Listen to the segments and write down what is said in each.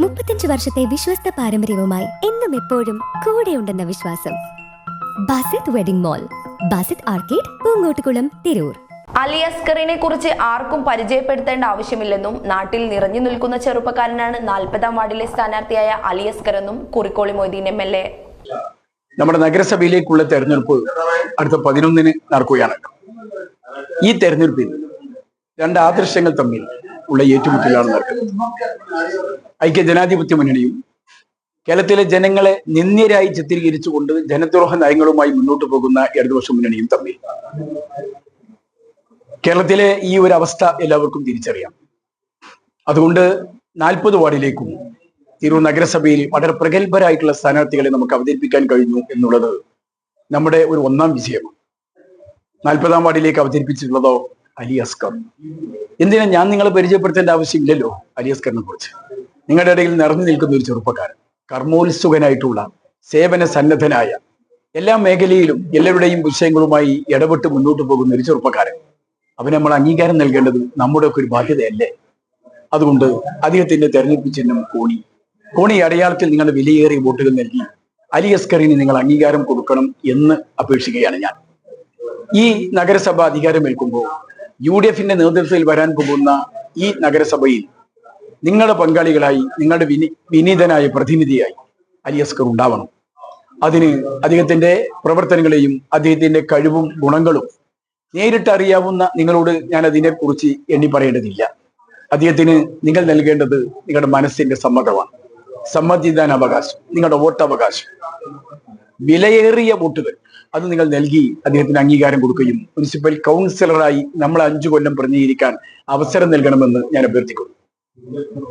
മുപ്പത്തഞ്ച് വർഷത്തെ വിശ്വസ്ത പാരമ്പര്യവുമായി എന്നും എപ്പോഴും കൂടെയുണ്ടെന്ന വിശ്വാസം. Basith wedding mall Basith arcade Poongottukulam Tirur. Ali അസ്കറിനെ കുറിച്ച് ആർക്കും പരിചയപ്പെടുത്തേണ്ട ആവശ്യമില്ലെന്നും നാട്ടിൽ നിറഞ്ഞു നിൽക്കുന്ന ചെറുപ്പക്കാരനാണ് നാൽപ്പതാം വാർഡിലെ സ്ഥാനാർത്ഥിയായ അലി അസ്കർ എന്നും Kurikkoli Moideen M L A. നമ്മുടെ നഗരസഭയിലേക്കുള്ള തെരഞ്ഞെടുപ്പ് അടുത്ത പതിനൊന്നിന് നടക്കുകയാണ്. ഈ തെരഞ്ഞെടുപ്പിൽ രണ്ട് ആദർശങ്ങൾ തമ്മിൽ ഉള്ള ഏറ്റുമുട്ടലാണ് നടക്കുന്നത്. ഐക്യ ജനാധിപത്യ മുന്നണിയും കേരളത്തിലെ ജനങ്ങളെ നിന്ദ്യരായി ചിത്രീകരിച്ചുകൊണ്ട് ജനദ്രോഹ നയങ്ങളുമായി മുന്നോട്ട് പോകുന്ന ഇടതുപക്ഷ മുന്നണിയും തമ്മിൽ. കേരളത്തിലെ ഈ ഒരു അവസ്ഥ എല്ലാവർക്കും തിരിച്ചറിയാം. അതുകൊണ്ട് നാൽപ്പത് വാർഡിലേക്കും തിരൂർ നഗരസഭയിൽ വളരെ പ്രഗത്ഭരായിട്ടുള്ള സ്ഥാനാർത്ഥികളെ നമുക്ക് അവതരിപ്പിക്കാൻ കഴിഞ്ഞു എന്നുള്ളത് നമ്മുടെ ഒരു ഒന്നാം വിജയമാണ്. നാൽപ്പതാം വാർഡിലേക്ക് അവതരിപ്പിച്ചിട്ടുള്ളതോ അലി അസ്കർ എന്തിനാ ഞാൻ നിങ്ങളെ പരിചയപ്പെടുത്തേണ്ട ആവശ്യമില്ലല്ലോ അലി അസ്കറിനെ കുറിച്ച്? നിങ്ങളുടെ ഇടയിൽ നിറഞ്ഞു നിൽക്കുന്ന ഒരു ചെറുപ്പക്കാരൻ കർമ്മോത്സുകനായിട്ടുള്ള സേവന സന്നദ്ധനായ എല്ലാ മേഖലയിലും എല്ലാവരുടെയും വിഷയങ്ങളുമായി ഇടപെട്ട് മുന്നോട്ട് പോകുന്ന ഒരു ചെറുപ്പക്കാരൻ. അവന് നമ്മൾ അംഗീകാരം നൽകേണ്ടത് നമ്മുടെ ഒക്കെ ഒരു ബാധ്യതയല്ലേ? അതുകൊണ്ട് അദ്ദേഹത്തിന്റെ തെരഞ്ഞെടുപ്പ് ചിഹ്നം കോണി. കോണി അടയാളത്തിൽ നിങ്ങളുടെ വിലയേറിയ വോട്ടുകൾ നൽകി അലി അസ്കറിന് നിങ്ങൾ അംഗീകാരം കൊടുക്കണം എന്ന് അപേക്ഷിക്കുകയാണ് ഞാൻ. ഈ നഗരസഭ അധികാരമേൽക്കുമ്പോൾ യു ഡി എഫിന്റെ നേതൃത്വത്തിൽ വരാൻ പോകുന്ന ഈ നഗരസഭയിൽ നിങ്ങളുടെ പങ്കാളികളായി നിങ്ങളുടെ വിനി വിനീതനായ പ്രതിനിധിയായി അലി അസ്കർ ഉണ്ടാവണം. അതിന് അദ്ദേഹത്തിന്റെ പ്രവർത്തനങ്ങളെയും അദ്ദേഹത്തിന്റെ കഴിവും ഗുണങ്ങളും നേരിട്ട് അറിയാവുന്ന നിങ്ങളോട് ഞാൻ അതിനെക്കുറിച്ച് എണ്ണി പറയേണ്ടതില്ല. അദ്ദേഹത്തിന് നിങ്ങൾ നൽകേണ്ടത് നിങ്ങളുടെ മനസ്സിന്റെ സമ്മതമാണ്. സമ്മതിദാനാവകാശം നിങ്ങളുടെ വോട്ടവകാശം. വിലയേറിയ വോട്ടുകൾ. അത് നിങ്ങൾ നൽകി അദ്ദേഹത്തിന് അംഗീകാരം കൊടുക്കുകയും മുനിസിപ്പൽ കൗൺസിലറായി നമ്മൾ അഞ്ചു കൊല്ലം പ്രതിനിധീകരിക്കാൻ അവസരം നൽകണമെന്ന് ഞാൻ അഭ്യർത്ഥിക്കുന്നു.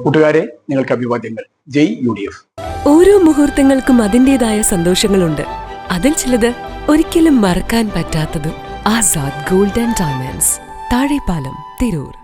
കൂട്ടുകാരെ നിങ്ങൾക്ക് അഭിവാദ്യങ്ങൾ. Jai U D F. ഓരോ മുഹൂർത്തങ്ങൾക്കും അതിന്റെതായ സന്തോഷങ്ങളുണ്ട്. അതിൽ ചിലത് ഒരിക്കലും മറക്കാൻ പറ്റാത്തതും. Azad golden diamonds Thazhepalam Tirur.